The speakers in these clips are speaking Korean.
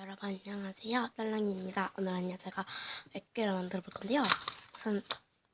여러분 안녕하세요. 딸랑이입니다. 오늘은요 제가 액괴를 만들어 볼 건데요. 우선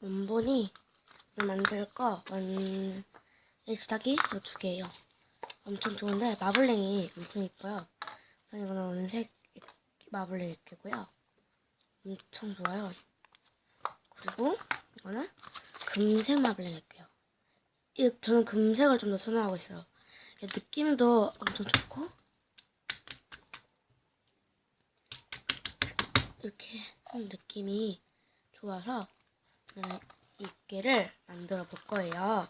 원본이 만들 거 원... 시작이 이두 개예요. 엄청 좋은데 마블링이 엄청 이뻐요. 우선 이거는 원색 액- 마블링 액괴고요. 엄청 좋아요. 그리고 이거는 금색 마블링 이 저는 금색을 좀 더 선호하고 있어요. 이 느낌도 엄청 좋고 이렇게 한 느낌이 좋아서 오늘 이 개를 만들어 볼 거예요.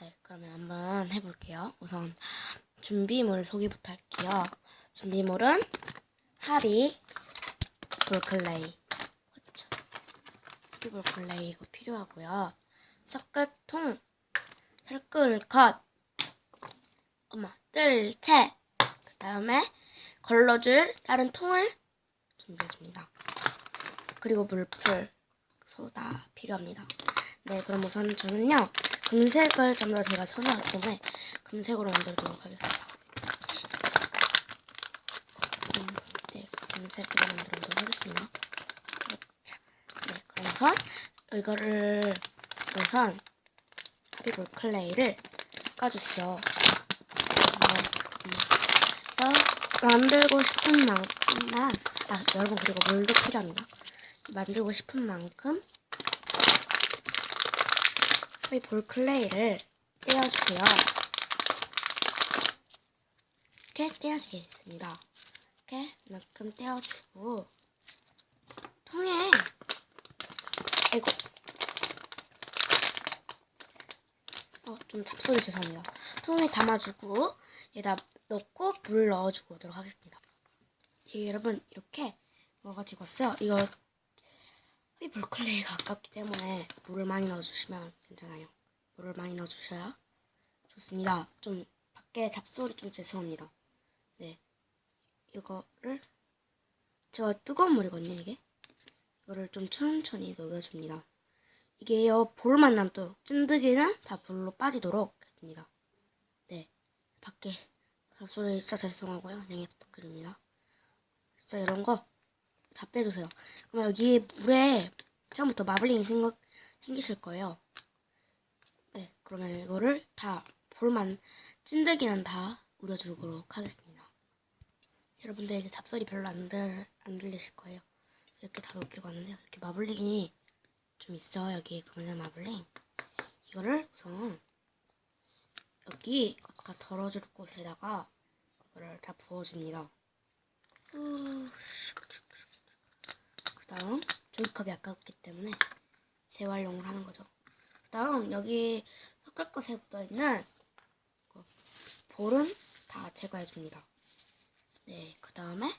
네, 그러면 한번 해볼게요. 우선 준비물 소개부터 할게요. 준비물은 하비, 볼클레이, 그렇죠. 하비 볼클레이 이거 필요하고요. 섞을통, 설끌 컷, 엄마 뜰채, 그 다음에 걸러줄 다른 통을 준비해줍니다. 그리고 물풀, 소다 필요합니다. 네, 그럼 우선 저는요, 금색을 좀더 제가 선호하기 때문에 금색으로 만들도록 하겠습니다. 음, 네, 금색으로 만들도록 하겠습니다. 자, 네, 그럼 우선 이거를 우선 하비볼 클레이를 까주세요. 그래서 만들고 싶은 만큼만 아 여러분 그리고 물도 필요합니다. 만들고 싶은 만큼 이 볼클레이를 떼어주세요. 이렇게 떼어주겠습니다. 이렇게 만큼 떼어주고 통에 아이고 어, 좀 잡소리 죄송합니다. 통에 담아주고 여기다 넣고 물 넣어주고 오도록 하겠습니다. 예, 여러분 이렇게 넣어가지고 왔어요. 이거 이 볼클레이가 아깝기 때문에 물을 많이 넣어주시면 괜찮아요. 물을 많이 넣어주셔야 좋습니다. 좀 밖에 잡소리 좀 죄송합니다. 네, 이거를 제가 뜨거운 물이거든요 이게. 이거를 좀 천천히 넣어줍니다. 이게요 볼만 남도록 찐득이는 다 볼로 빠지도록 했습니다. 네, 밖에 잡소리 진짜 죄송하고요. 양해 부탁드립니다. 진짜 이런 거 다 빼주세요. 그러면 여기 물에 처음부터 마블링이 생각, 생기실 거예요. 네, 그러면 이거를 다 볼만 찐득이는 다 우려주도록 하겠습니다. 여러분들 이제 잡소리 별로 안, 들, 안 들리실 거예요. 이렇게 다 넣게 왔는데요. 이렇게 마블링이 좀 있어 여기 금색 마블링. 이거를 우선 여기 아까 덜어줄 곳에다가 이거를 다 부어줍니다. 후, 그 다음 종이컵이 아깝기 때문에 재활용을 하는 거죠. 그 다음 여기 섞을 것에 묻어있는 그 볼은 다 제거해줍니다. 네, 그 다음에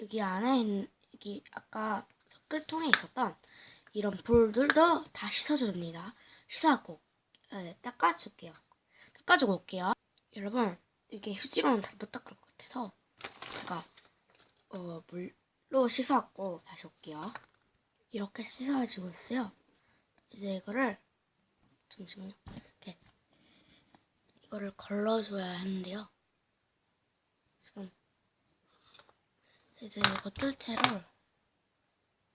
여기 안에 있는 여기 아까 섞을 통에 있었던 이런 볼들도 다 씻어줍니다. 씻어갖고 네, 닦아줄게요. 닦아주고 올게요. 여러분 이게 휴지로는 다 못 닦을 것 같아서 어, 물로 씻어갖고 다시 올게요. 이렇게 씻어가지고 있어요. 이제 이거를 잠시만요. 이렇게 이거를 걸러줘야 하는데요. 지금 이제 이거 뜰채를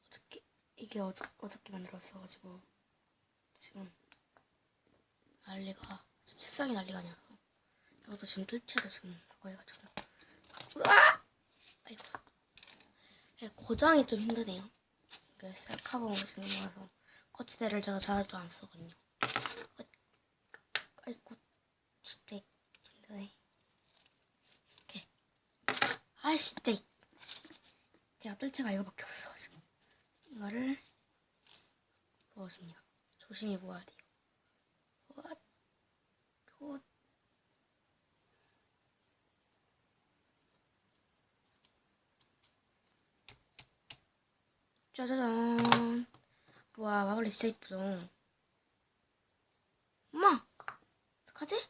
어저께 이게 어저, 어저께 만들었어가지고 지금 난리가 지금 책상이 난리가 아니라서 이것도 지금 뜰채로 지금 그거 해가지고 으아! 아이고 네, 고정이 좀 힘드네요. 그 셀카봉을 지금 모아서 거치대를 제가 자주 안 쓰거든요. 어, 아이고 진짜 힘드네. 이렇게. 아 진짜. 제가 뜰채가 이거밖에 없어가지고. 이거를 부어줍니다. 조심히 부어야 돼요. 부어 짜자잔. 와, 마블링 진짜 이쁘죠? 엄마! 어떡하지?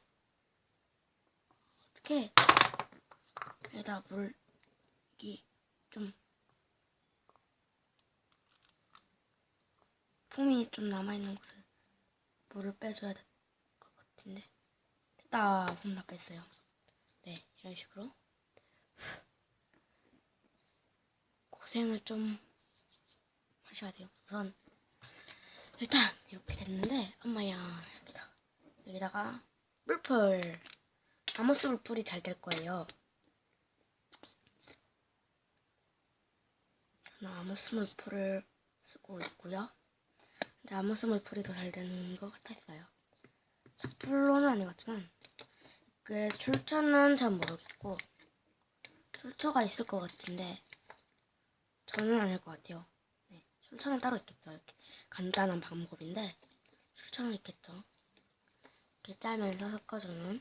어떡해. 여기다 물, 여기, 좀, 폼이 좀 남아있는 곳을 물을 빼줘야 될 것 같은데. 됐다. 폼 다 뺐어요. 네, 이런 식으로. 고생을 좀 하셔야 돼요. 우선 일단 이렇게 됐는데 엄마야 여기다 여기다가 물풀 아모스 물풀이 잘 될 거예요. 저는 아모스 물풀을 쓰고 있고요. 근데 아모스 물풀이 더 잘 되는 것 같았어요. 안 해봤지만 그 출처는 잘 모르겠고 출처가 있을 것 같은데 저는 아닐 것 같아요. 네, 출처는 따로 있겠죠. 이렇게 간단한 방법인데 출처는 있겠죠. 이렇게 짜면서 섞어주는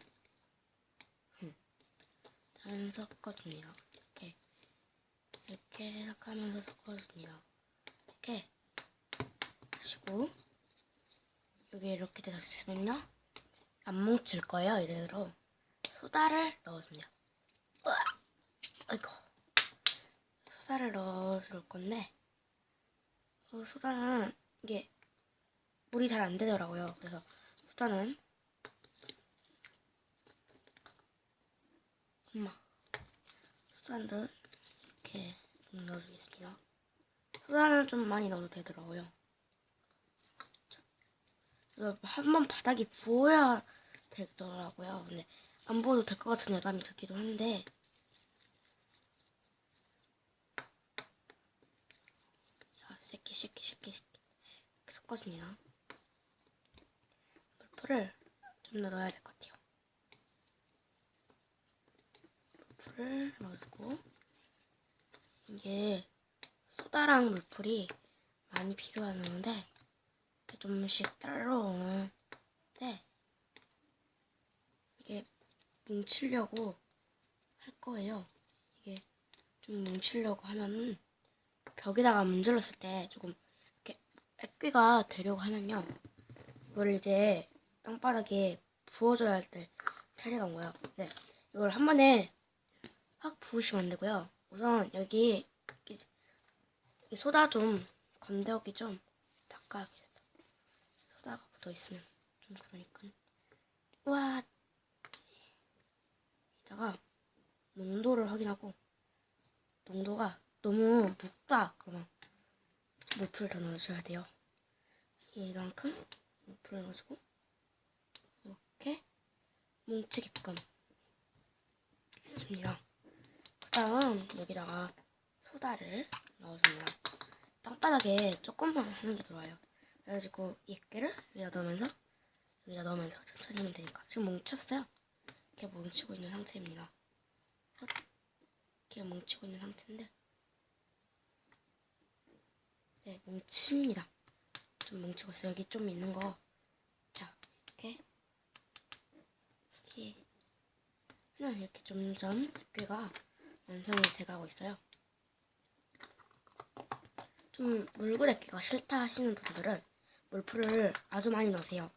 음, 짜면서 섞어줍니다. 이렇게 이렇게 섞으면서 섞어줍니다. 이렇게 하시고 여기 이렇게 되셨으면요 안 뭉칠 거예요 이대로 소다를 넣어줍니다. 으악! 아이고 소다를 넣어줄 건데 어, 소다는 이게 물이 잘 안 되더라고요. 그래서 소다는 엄마 소다는 이렇게 좀 넣어주겠습니다. 소다는 좀 많이 넣어도 되더라고요. 이거 한번 바닥이 부어야 되더라고요. 근데 안 부어도 될 것 같은 예감이 들기도 하는데 새끼 새끼 새끼 이렇게 섞어줍니다. 물풀을 좀 더 넣어야 될 것 같아요. 물풀을 넣어주고 이게 소다랑 물풀이 많이 필요하는데 이렇게 좀씩 따로 오는데 이게 뭉치려고 할 거예요. 이게 좀 뭉치려고 하면은 벽에다가 문질렀을 때 조금 이렇게 액괴가 되려고 하면요. 이걸 이제 땅바닥에 부어줘야 할 때 차례가 온 거예요. 네, 이걸 한 번에 확 부으시면 안 되고요. 우선 여기 소다 좀 건더기 좀 닦아야겠어. 소다가 묻어 있으면 좀 그러니까. 와, 이따가 농도를 확인하고 농도가 너무 묵다 그러면 물풀을 더 넣어줘야 돼요. 이만큼 물풀을 넣어주고 이렇게 뭉치게끔 해줍니다. 그 다음 여기다가 소다를 넣어줍니다. 땅바닥에 조금만 하는 게 좋아요. 그래가지고 이 액계를 여기다 넣으면서 여기다 넣으면서 천천히 하면 되니까 지금 뭉쳤어요. 이렇게 뭉치고 있는 상태입니다. 이렇게 뭉치고 있는 상태인데 네 뭉칩니다. 좀 뭉치고 있어요. 여기 좀 있는 거 자, 이렇게 이렇게 이렇게 점점 액괴가 완성이 돼가고 있어요. 좀 묽은 액괴가 싫다 하시는 분들은 물풀을 아주 많이 넣으세요.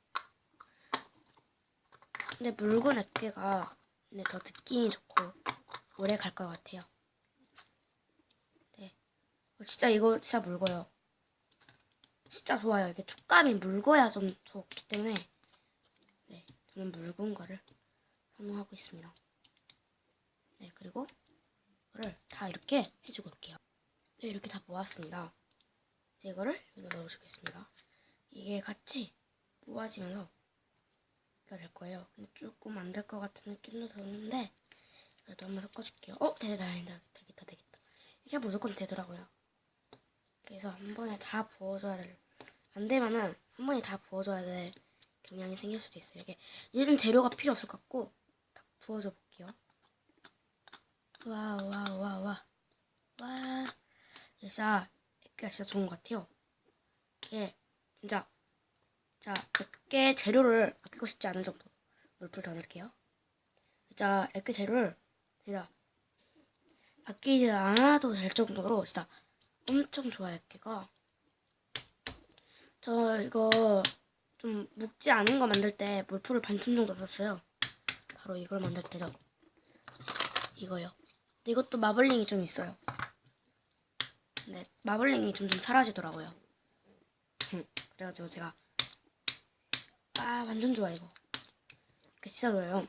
근데 묽은 액괴가 근데 더 느낌이 좋고 오래 갈 것 같아요. 네, 어, 진짜 이거 진짜 묽어요. 진짜 좋아요. 이게 촉감이 묽어야 좀 좋기 때문에 네, 저는 묽은 거를 선호하고 있습니다. 네, 그리고 이거를 다 이렇게 해주고 올게요. 네, 이렇게 다 모았습니다. 이제 이거를 여기다 넣어주겠습니다. 이게 같이 모아지면서 될 거예요. 근데 조금 안 될 것 같은 느낌도 드는데 그래도 한번 섞어줄게요. 어, 되다, 되다, 되겠다, 되겠다. 이게 무조건 되더라고요. 그래서 한 번에 다 부어줘야 될. 안 되면은 한 번에 다 부어줘야 될 경향이 생길 수도 있어요. 이게 이런 재료가 필요 없을 것 같고 다 부어줘 볼게요. 와, 와, 와, 와, 와. 진짜 액기가 진짜 좋은 것 같아요. 이게 진짜 자 액계 재료를 아끼고 싶지 않을 정도 물풀 더 넣을게요. 진짜 액계 재료를 진짜 아끼지 않아도 될 정도로 진짜 엄청 좋아요 액계가. 저 이거 좀 묵지 않은 거 만들 때 물풀을 반쯤 정도 썼어요. 바로 이걸 만들 때죠. 이거요. 이것도 마블링이 좀 있어요. 근데 마블링이 점점 사라지더라고요. 그래가지고 제가 아 완전 좋아 이거. 이게 진짜 좋아요.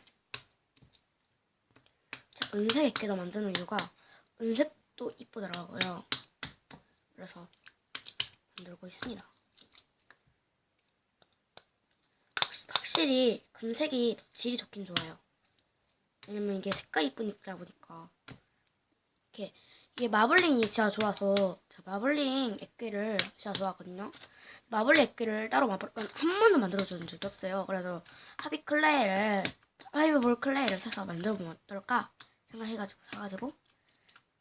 은색 액계도 만드는 이유가 은색도 이쁘더라고요. 그래서 만들고 있습니다. 확- 확실히 금색이 더 질이 좋긴 좋아요. 왜냐면 이게 색깔 이쁘니까 보니까 이렇게 이게 마블링이 진짜 좋아서 자 마블링 액괴를 진짜 좋아하거든요. 마블링 액괴를 따로 마블 한 번도 만들어준 적이 없어요. 그래서 하비 클레이를 하이브볼 클레이를 사서 만들어보면 어떨까 생각해가지고 사가지고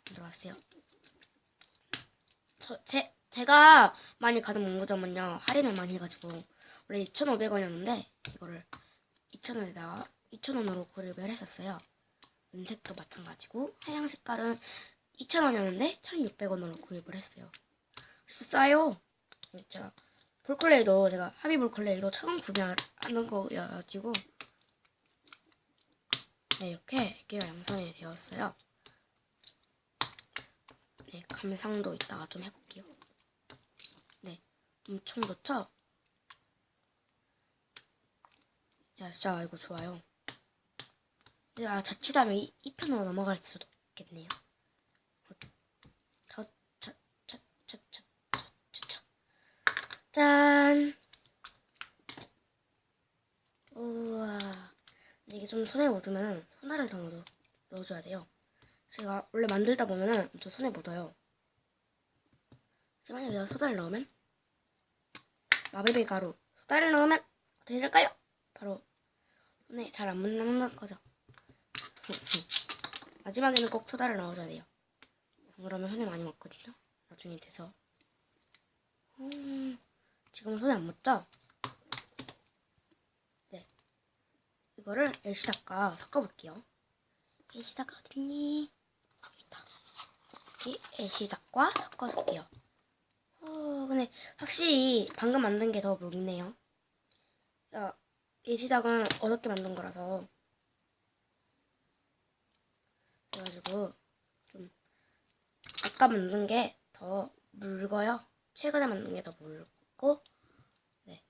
만들어왔어요. 저, 제, 제가 많이 가는 문구점은요 할인을 많이 해가지고 원래 2,500원이었는데 이거를 2,000원에다가 2,000원으로 구입을 했었어요. 은색도 마찬가지고 하양 색깔은 2,000원이었는데 1,600원으로 구입을 했어요. 진짜 싸요. 진짜 볼클레이도 제가 하비 볼클레이도 처음 구매하는 거여가지고 네 이렇게 액기가 양산이 되었어요. 네 감상도 이따가 좀 해볼게요. 네 엄청 좋죠? 자, 진짜 이거 좋아요. 아, 자칫하면 이, 이 편으로 넘어갈 수도 있겠네요. 저, 저, 저, 저, 저, 저, 저, 저. 짠! 우와. 근데 이게 좀 손에 묻으면 손알을 더 넣어, 넣어줘야 돼요. 제가 원래 만들다 보면은 저 손에 묻어요. 하지만 여기다 소다를 넣으면 마블베 가루 소다를 넣으면 어떻게 될까요? 바로 손에 잘 안 묻는 거죠. 마지막에는 꼭 소다를 넣어줘야 돼요. 안 그러면 손에 많이 묻거든요. 나중에 돼서. 음, 지금은 손에 안 묻죠? 네. 이거를 엘시닭과 섞어볼게요. 엘시닭 어딨니? 여기 있다. 여기 엘시닭과 섞어줄게요. 어, 근데 확실히 방금 만든 게 더 묽네요. 야, 예시작은 어렵게 만든 거라서 그래가지고 좀 아까 만든 게 더 묽어요. 최근에 만든 게 더 묽고 네.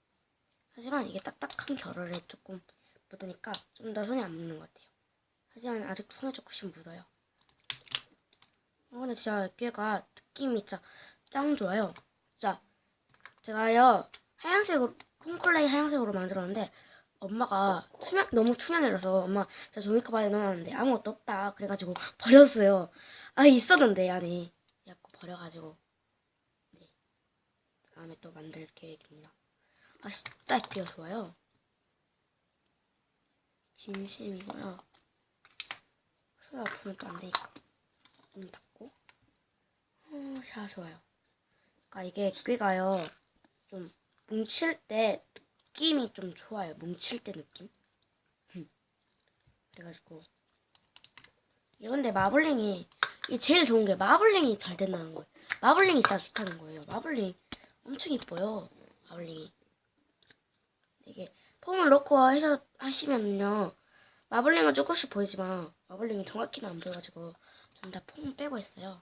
하지만 이게 딱딱한 결을 조금 묻으니까 좀 더 손이 안 묻는 것 같아요. 하지만 아직 손에 조금씩 묻어요. 어, 근데 진짜 꾀가 느낌이 진짜 짱 좋아요. 진짜 제가요 하얀색으로 홈콜레이 하얀색으로 만들었는데 엄마가 투명 너무 투명해져서 엄마 저 종이컵 안에 넣어놨는데 아무것도 없다 그래가지고 버렸어요. 아 있었는데 안에 그래갖고 버려가지고 네 다음에 또 만들 계획입니다. 아 진짜 액기가 좋아요. 진심이고요. 소리 아프면 또 안 되니까 눈 닫고 어, 자 좋아요. 그러니까 이게 액기가요 좀 뭉칠 때 느낌이 좀 좋아요. 뭉칠 때 느낌. 음. 그래가지고 이게 근데 마블링이 이게 제일 좋은 게 마블링이 잘 된다는 거예요. 마블링이 진짜 좋다는 거예요. 마블링 엄청 이뻐요. 마블링이 이게 폼을 넣고 해서 하시면요 마블링은 조금씩 보이지만 마블링이 정확히는 안 보여가지고 전 다 폼 빼고 했어요.